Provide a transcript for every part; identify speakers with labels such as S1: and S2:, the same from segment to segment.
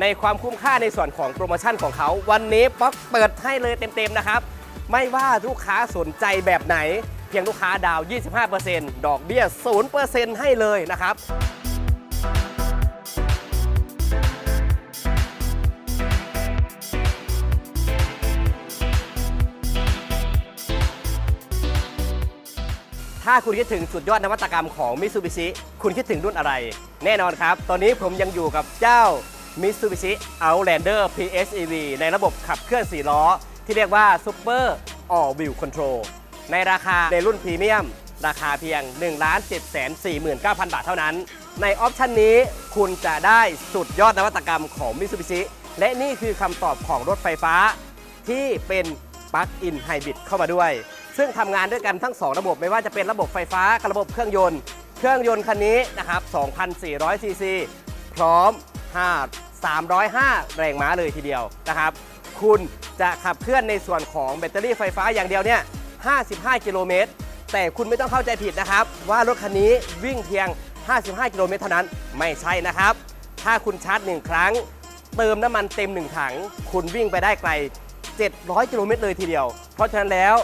S1: ในความคุ้มค่าในส่วนของโปรโมชั่นของเขา วันนี้ป๊อกเปิดให้เลยเต็มๆนะครับ ไม่ว่าลูกค้าสนใจแบบไหน เพียงลูกค้าดาว 25%ดอกเบี้ย 0%ให้เลยนะครับถ้าคุณคิดถึงสุดยอดนวัตกรรมของ Mitsubishi คุณคิดถึงรุ่นอะไร แน่นอนครับ ตอนนี้ผมยังอยู่กับเจ้า Mitsubishi Outlander PHEV ในระบบขับเคลื่อน 4 ล้อ ที่เรียกว่า Super All Wheel Control ในราคาในรุ่นพรีเมียม ราคาเพียง 1 7 4 9 0 0 0 บาทเท่านั้น ในออปชันนี้คุณจะได้สุดยอดนวัตกรรมของ Mitsubishi และนี่คือคำตอบของรถไฟฟ้า ที่เป็นปลั๊กอินไฮบริดเข้ามาด้วย ซึ่งทำงานด้วยกันทั้ง 2 ระบบไม่ว่าจะเป็นระบบไฟฟ้ากับระบบเครื่องยนต์ เครื่องยนต์คันนี้นะครับ 2,400ซีซีพร้อม5 305 แรงม้าเลยทีเดียวนะครับ คุณจะขับเคลื่อนในส่วนของแบตเตอรี่ไฟฟ้าอย่างเดียวเนี่ย 55 กิโลเมตร แต่คุณไม่ต้องเข้าใจผิดนะครับ ว่ารถคันนี้วิ่งเพียง 55 กิโลเมตรเท่านั้นไม่ใช่นะครับ ถ้าคุณชาร์จหนึ่งครั้ง เติมน้ำมันเต็มหนึ่งถัง คุณวิ่งไปได้ไกล 700 กิโลเมตรเลยทีเดียว เพราะฉะนั้นแล้ว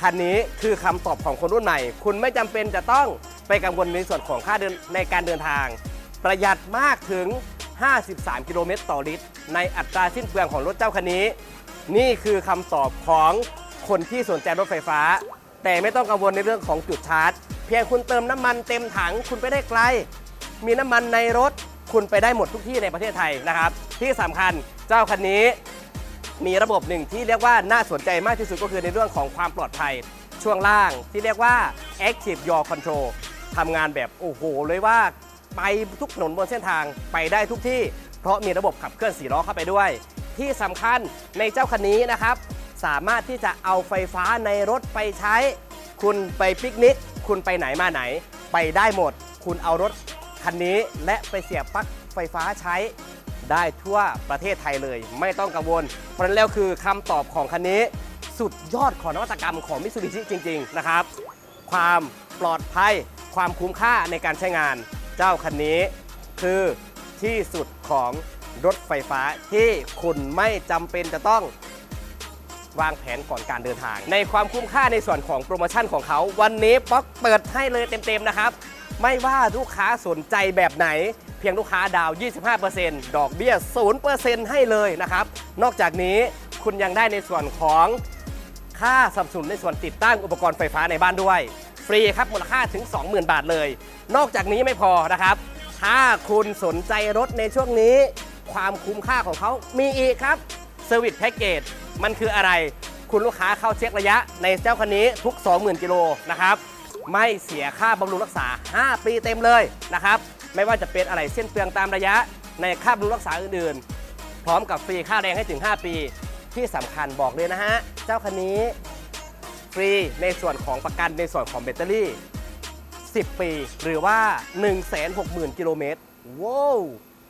S1: คันนี้คือคำตอบของคนรุ่นใหม่ คุณไม่จำเป็นจะต้องไปกังวลในส่วนของค่าเดินในการเดินทาง ประหยัดมากถึง 53 กิโลเมตรต่อลิตร ในอัตราสิ้นเปลืองของรถเจ้าคันนี้ นี่คือคำตอบของคนที่สนใจรถไฟฟ้า แต่ไม่ต้องกังวลในเรื่องของจุดชาร์จ เพียงคุณเติมน้ำมันเต็มถังคุณไปได้ไกล มีน้ำมันในรถคุณไปได้หมดทุกที่ในประเทศไทยนะครับ ที่สำคัญเจ้าคันนี้มีระบบหนึ่งที่เรียกว่าน่าสนใจมากที่สุดก็คือในเรื่องของความปลอดภัยช่วงล่างที่เรียกว่า Active Yaw Control ทำงานแบบโอ้โหเลยว่า ไปทุกถนนบนเส้นทางไปได้ทุกที่ เพราะมีระบบขับเคลื่อนสีล้อเข้าไปด้วย ที่สำคัญในเจ้าคันนี้นะครับ สามารถที่จะเอาไฟฟ้าในรถไปใช้ คุณไปปิกนิก คุณไปไหนมาไหน ไปได้หมด คุณเอารถคันนี้และไปเสียบปลั๊กไฟฟ้าใช้ได้ทั่วประเทศไทยเลย ไม่ต้องกังวล เพราะนั้นแล้วคือคำตอบของคันนี้ สุดยอดของนวัตกรรมของมิ t ซูบิชิจริง ๆ นะครับ ความปลอดภัย ความคุ้มค่าในการใช้งาน เจ้าคันนี้คือที่สุดของรถไฟฟ้าที่คุณไม่จำเป็นจะต้องวางแผนก่อนการเดินทาง ในความคุ้มค่าในส่วนของโปรโมชั่นของเขา วันนี้ป๊อกเปิดให้เลยเต็มๆนะครับ ไม่ว่าลูกค้าสนใจแบบไหน เพียงลูกค้าดาว 25%ดอกเบี้ย 0%ให้เลยนะครับ นอกจากนี้คุณยังได้ในส่วนของค่าสับสนุนในส่วนติดตั้งอุปกรณ์ไฟฟ้าในบ้านด้วย ฟรีครับมูลค่าถึง 20,000 บาทเลย นอกจากนี้ไม่พอนะครับ ถ้าคุณสนใจรถในช่วงนี้ ความคุ้มค่าของเขามีอีกครับเซอร์วิสแพ็กเกจมันคืออะไร คุณลูกค้าเข้าเช็คระยะในเจ้าคันนี้ทุก 20,000กิโลนะครับไม่เสียค่าบำรุงรักษา 5 ปีเต็มเลยนะครับ ไม่ว่าจะเป็นอะไรเส้นเปลืองตามระยะ ในค่าบำรุงรักษาอื่นๆ พร้อมกับฟรีค่าแรงให้ถึง 5 ปี ที่สำคัญบอกเลยนะฮะ เจ้าคันนี้ ฟรีในส่วนของประกันในส่วนของแบตเตอรี่ 10 ปี หรือว่า 160,000 กิโลเมตรว้าว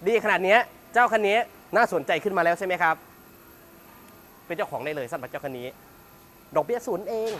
S1: ดีขนาดนี้เจ้าคันนี้น่าสนใจขึ้นมาแล้วใช่ไหมครับ เป็นเจ้าของได้เลยสำหรับเจ้าคันนี้ ดอกเบี้ยศูนย์เอง